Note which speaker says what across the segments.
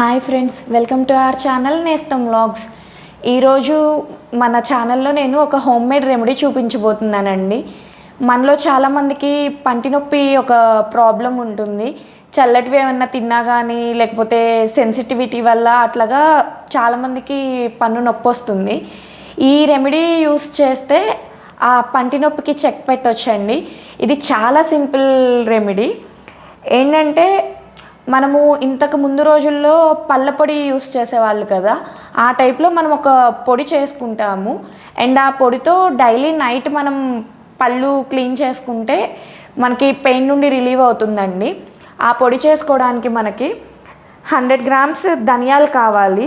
Speaker 1: Hi friends welcome to our channel Nestham vlogs. ఈరోజు మన ఛానల్లో నేను ఒక హోమ్ మేడ్ రెమెడీ చూపించబోతున్నానండి. మనలో చాలామందికి పంటి నొప్పి ఒక ప్రాబ్లం ఉంటుంది. చల్లటివి ఏమన్నా తిన్నా కానీ లేకపోతే సెన్సిటివిటీ వల్ల అట్లాగా చాలామందికి పన్ను నొప్పి వస్తుంది. ఈ రెమెడీ యూస్ చేస్తే ఆ పంటి నొప్పికి చెక్ పెట్టొచ్చండి. ఇది చాలా సింపుల్ రెమెడీ. ఏంటంటే మనము ఇంతకు ముందు రోజుల్లో పళ్ళ పొడి యూస్ చేసేవాళ్ళు కదా ఆ టైప్లో మనం ఒక పొడి చేసుకుంటాము. అండ్ ఆ పొడితో డైలీ నైట్ మనం పళ్ళు క్లీన్ చేసుకుంటే మనకి పెయిన్ నుండి రిలీవ్ అవుతుందండి. ఆ పొడి చేసుకోవడానికి మనకి హండ్రెడ్ గ్రామ్స్ ధనియాలు కావాలి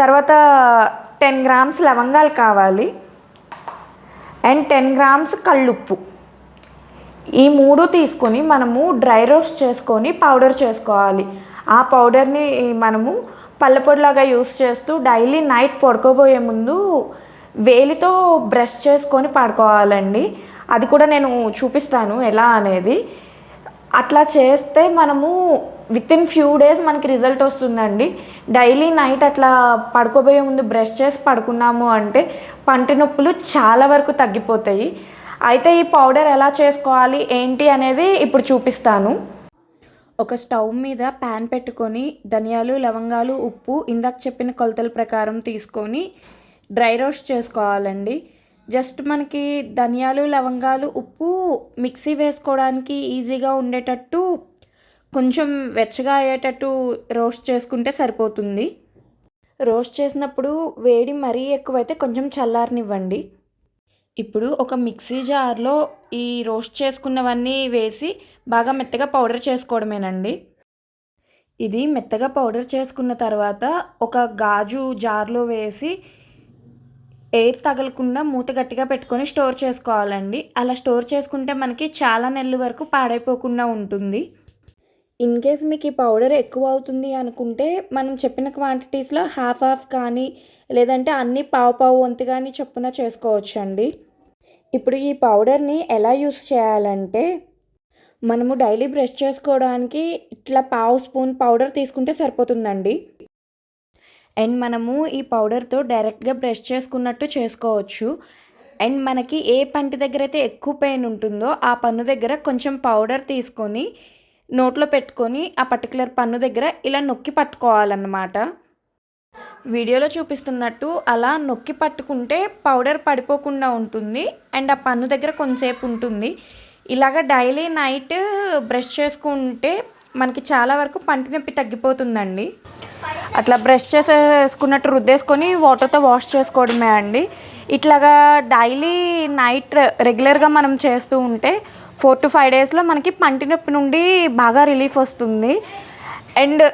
Speaker 1: తర్వాత టెన్ గ్రామ్స్ లవంగాలు కావాలి అండ్ టెన్ గ్రామ్స్ కళ్ళుప్పు. ఈ మూడు తీసుకొని మనము డ్రై రోస్ట్ చేసుకొని పౌడర్ చేసుకోవాలి. ఆ పౌడర్ని మనము పళ్ళపొడిలాగా యూస్ చేస్తూ డైలీ నైట్ పడుకోబోయే ముందు వేలితో బ్రష్ చేసుకొని పడుకోవాలండి. అది కూడా నేను చూపిస్తాను ఎలా అనేది. అట్లా చేస్తే మనము విత్ ఇన్ ఫ్యూ డేస్ మనకి రిజల్ట్ వస్తుందండి. డైలీ నైట్ అట్లా పడుకోబోయే ముందు బ్రష్ చేసి పడుకున్నాము అంటే పంటి నొప్పులు చాలా వరకు తగ్గిపోతాయి. అయితే ఈ పౌడర్ ఎలా చేసుకోవాలి ఏంటి అనేది ఇప్పుడు చూపిస్తాను. ఒక స్టవ్ మీద ప్యాన్ పెట్టుకొని ధనియాలు లవంగాలు ఉప్పు ఇందాక చెప్పిన కొలతల ప్రకారం తీసుకొని డ్రై రోస్ట్ చేసుకోవాలండి. జస్ట్ మనకి ధనియాలు లవంగాలు ఉప్పు మిక్సీ వేసుకోవడానికి ఈజీగా ఉండేటట్టు కొంచెం వెచ్చగా అయ్యేటట్టు రోస్ట్ చేసుకుంటే సరిపోతుంది. రోస్ట్ చేసినప్పుడు వేడి మరీ ఎక్కువైతే కొంచెం చల్లారనివ్వండి. ఇప్పుడు ఒక మిక్సీ జార్లో ఈ రోస్ట్ చేసుకున్నవన్నీ వేసి బాగా మెత్తగా పౌడర్ చేసుకోవడమేనండి. ఇది మెత్తగా పౌడర్ చేసుకున్న తర్వాత ఒక గాజు జార్లో వేసి ఎయిర్ తగలకుండా మూత గట్టిగా పెట్టుకొని స్టోర్ చేసుకోవాలండి. అలా స్టోర్ చేసుకుంటే మనకి చాలా నెలల వరకు పాడైపోకుండా ఉంటుంది. ఇన్ కేస్ మీకు ఈ పౌడర్ ఎక్కువ అవుతుంది అనుకుంటే మనం చెప్పిన క్వాంటిటీస్లో హాఫ్ హాఫ్ కానీ లేదంటే అన్ని పావు పావు వంతు కానీ చొప్పున చేసుకోవచ్చు అండి ఇప్పుడు ఈ పౌడర్ని ఎలా యూస్ చేయాలంటే మనము డైలీ బ్రష్ చేసుకోవడానికి ఇట్లా పావు స్పూన్ పౌడర్ తీసుకుంటే సరిపోతుందండి. అండ్ మనము ఈ పౌడర్తో డైరెక్ట్గా బ్రష్ చేసుకున్నట్టు చేసుకోవచ్చు. అండ్ మనకి ఏ పంటి దగ్గర అయితే ఎక్కువ పెయిన్ ఉంటుందో ఆ పన్ను దగ్గర కొంచెం పౌడర్ తీసుకొని నోట్లో పెట్టుకొని ఆ పర్టికులర్ పన్ను దగ్గర ఇలా నొక్కి పట్టుకోవాలన్నమాట. వీడియోలో చూపిస్తున్నట్టు అలా నొక్కి పట్టుకుంటే పౌడర్ పడిపోకుండా ఉంటుంది. అండ్ ఆ పన్ను దగ్గర కొంతసేపు ఉంటుంది. ఇలాగ డైలీ నైట్ బ్రష్ చేసుకుంటే మనకి చాలా వరకు పంటి నొప్పి తగ్గిపోతుందండి. అట్లా బ్రష్ చేసేసుకున్నట్టు రుద్దేసుకొని వాటర్తో వాష్ చేసుకోవడమే అండి. ఇట్లాగా డైలీ నైట్ రెగ్యులర్గా మనం చేస్తూ ఉంటే ఫోర్ టు ఫైవ్ డేస్లో మనకి పంటి నొప్పి నుండి బాగా రిలీఫ్ వస్తుంది. అండ్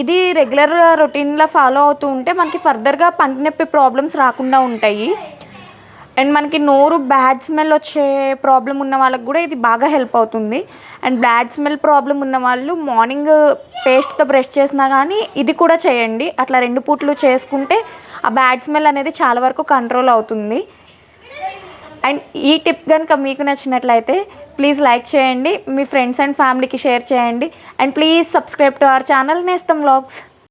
Speaker 1: ఇది రెగ్యులర్ రొటీన్లో ఫాలో అవుతూ ఉంటే మనకి ఫర్దర్గా పంటి నొప్పి ప్రాబ్లమ్స్ రాకుండా ఉంటాయి. అండ్ మనకి నోరు బ్యాడ్ స్మెల్ వచ్చే ప్రాబ్లం ఉన్న వాళ్ళకి కూడా ఇది బాగా హెల్ప్ అవుతుంది. అండ్ బ్యాడ్ స్మెల్ ప్రాబ్లం ఉన్న వాళ్ళు మార్నింగ్ పేస్ట్తో బ్రష్ చేసినా కానీ ఇది కూడా చేయండి. అట్లా రెండు పూట్లు చేసుకుంటే ఆ బ్యాడ్ స్మెల్ అనేది చాలా వరకు కంట్రోల్ అవుతుంది. అండ్ ఈ టిప్ కనుక మీకు నచ్చినట్లయితే ప్లీజ్ లైక్ చేయండి మీ ఫ్రెండ్స్ అండ్ ఫ్యామిలీకి షేర్ చేయండి. And please subscribe to our channel Nestham vlogs.